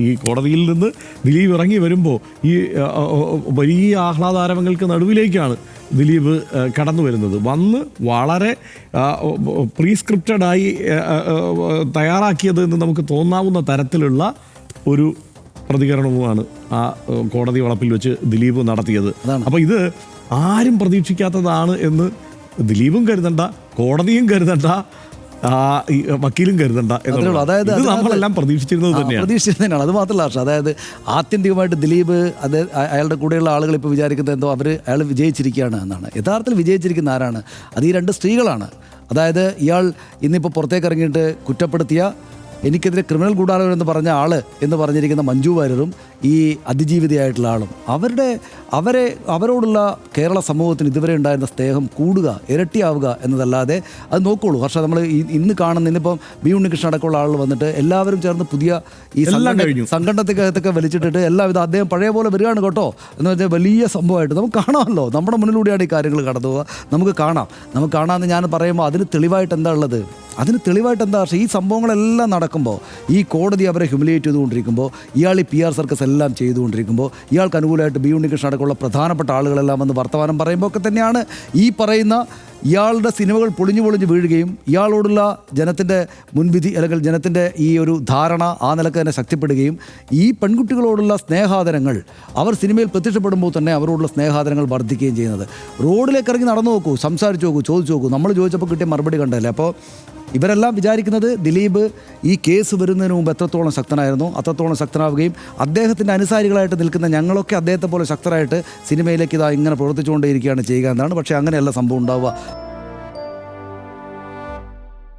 ഈ കോടതിയിൽ നിന്ന് ദിലീപ് ഇറങ്ങി വരുമ്പോൾ ഈ വലിയ ആഹ്ലാദാരവങ്ങൾക്ക് നടുവിലേക്കാണ് ദിലീപ് കടന്നു വരുന്നത്. വന്ന് വളരെ പ്രീസ്ക്രിപ്റ്റഡായി തയ്യാറാക്കിയത് എന്ന് നമുക്ക് തോന്നാവുന്ന തരത്തിലുള്ള ഒരു പ്രതികരണവുമാണ് ആ കോടതി വളപ്പിൽ വെച്ച് ദിലീപ് നടത്തിയത്. അപ്പോൾ ഇത് ആരും പ്രതീക്ഷിക്കാത്തതാണ് എന്ന് ദിലീപും കരുതണ്ട കോടതിയും കരുതണ്ട വക്കീലും കരുതണ്ട. അതായത് നമ്മളെല്ലാം പ്രതീക്ഷിച്ചിരുന്നത് തന്നെയാണ്. പ്രതീക്ഷിച്ചത് അത് മാത്രമല്ല ഹർഷ അതായത് ആത്യന്തികമായിട്ട് ദിലീപ് അത് അയാളുടെ കൂടെയുള്ള ആളുകൾ ഇപ്പോൾ വിചാരിക്കുന്നത് എന്തോ അവർ അയാൾ വിജയിച്ചിരിക്കുകയാണ് എന്നാണ്. യഥാർത്ഥത്തിൽ വിജയിച്ചിരിക്കുന്ന ആരാണ്? അത് ഈ രണ്ട് സ്ത്രീകളാണ്. അതായത് ഇയാൾ ഇന്നിപ്പോൾ പുറത്തേക്ക് ഇറങ്ങിയിട്ട് കുറ്റപ്പെടുത്തിയ എനിക്കെതിരെ ക്രിമിനൽ ഗൂഢാലോചന എന്ന് പറഞ്ഞ ആൾ എന്ന് പറഞ്ഞിരിക്കുന്ന മഞ്ജു വാര്യറും ഈ അതിജീവിതയായിട്ടുള്ള ആളും. അവരുടെ അവരെ അവരോടുള്ള കേരള സമൂഹത്തിന് ഇതുവരെ ഉണ്ടായിരുന്ന സ്നേഹം കൂടുക ഇരട്ടിയാവുക എന്നതല്ലാതെ അത് നോക്കുള്ളൂ. പക്ഷേ നമ്മൾ ഇന്ന് കാണുന്ന ഇന്നിപ്പം ബി ഉണ്ണികൃഷ്ണൻ അടക്കമുള്ള ആളുകൾ വന്നിട്ട് എല്ലാവരും ചേർന്ന് പുതിയ ഈ. സംഘടനത്തിനകത്തൊക്കെ വലിച്ചിട്ടിട്ട് എല്ലാവിധ അദ്ദേഹം പഴയ പോലെ വരികയാണ് കേട്ടോ. എന്ന് വെച്ചാൽ വലിയ സംഭവമായിട്ട് നമുക്ക് കാണാമല്ലോ. നമ്മുടെ മുന്നിലൂടെയാണ് ഈ കാര്യങ്ങൾ കടന്നു പോവുക. നമുക്ക് കാണാം. നമുക്ക് കാണാമെന്ന് ഞാൻ പറയുമ്പോൾ അതിന് തെളിവായിട്ട് എന്താ ഉള്ളത്? അതിന് തെളിവായിട്ട് എന്താ പക്ഷേ ഈ സംഭവങ്ങളെല്ലാം നടക്കുമ്പോൾ ഈ കോടതി അവരെ ഹ്യൂമിലേറ്റ് ചെയ്തുകൊണ്ടിരിക്കുമ്പോൾ ഇയാൾ ഈ പി ആർ സർക്കസ് എല്ലാം ചെയ്തുകൊണ്ടിരിക്കുമ്പോൾ ഇയാൾക്ക് അനുകൂലമായിട്ട് ബി ഉണ്ണികൃഷ്ണൻ അടക്കമുള്ള പ്രധാനപ്പെട്ട ആളുകളെല്ലാം വന്ന് വർത്തമാനം പറയുമ്പോൾ ഒക്കെ തന്നെയാണ് ഈ പറയുന്ന ഇയാളുടെ സിനിമകൾ പൊളിഞ്ഞു പൊളിഞ്ഞ് വീഴുകയും ഇയാളോടുള്ള ജനത്തിന്റെ മുൻവിധി അല്ലെങ്കിൽ ജനത്തിന്റെ ഈ ഒരു ധാരണ ആ നിലയ്ക്ക് തന്നെ ശക്തിപ്പെടുകയും ഈ പെൺകുട്ടികളോടുള്ള സ്നേഹാദരങ്ങൾ അവർ സിനിമയിൽ പ്രത്യക്ഷപ്പെടുമ്പോൾ തന്നെ അവരോടുള്ള സ്നേഹാദരങ്ങൾ വർദ്ധിക്കുകയും ചെയ്യുന്നത്. റോഡിലേക്ക് ഇറങ്ങി നടന്നു നോക്കൂ സംസാരിച്ചു നോക്കൂ ചോദിച്ചു നോക്കൂ. നമ്മൾ ചോദിച്ചപ്പോൾ കിട്ടിയ മറുപടി കണ്ടല്ലേ? അപ്പോൾ ഇവരെല്ലാം വിചാരിക്കുന്നത് ദിലീപ് ഈ കേസ് വരുന്നതിന് മുമ്പ് എത്രത്തോളം ശക്തനായിരുന്നു അത്രത്തോളം ശക്തനാവുകയും അദ്ദേഹത്തിന്റെ അനുസാരികളായിട്ട് നിൽക്കുന്ന ഞങ്ങളൊക്കെ അദ്ദേഹത്തെ പോലെ ശക്തരായിട്ട് സിനിമയിലേക്ക് ഇതാ ഇങ്ങനെ പ്രവർത്തിച്ചുകൊണ്ടേയിരിക്കുകയാണ് ചെയ്യുക എന്നാണ്. പക്ഷേ അങ്ങനെയല്ല സംഭവം ഉണ്ടാവുക.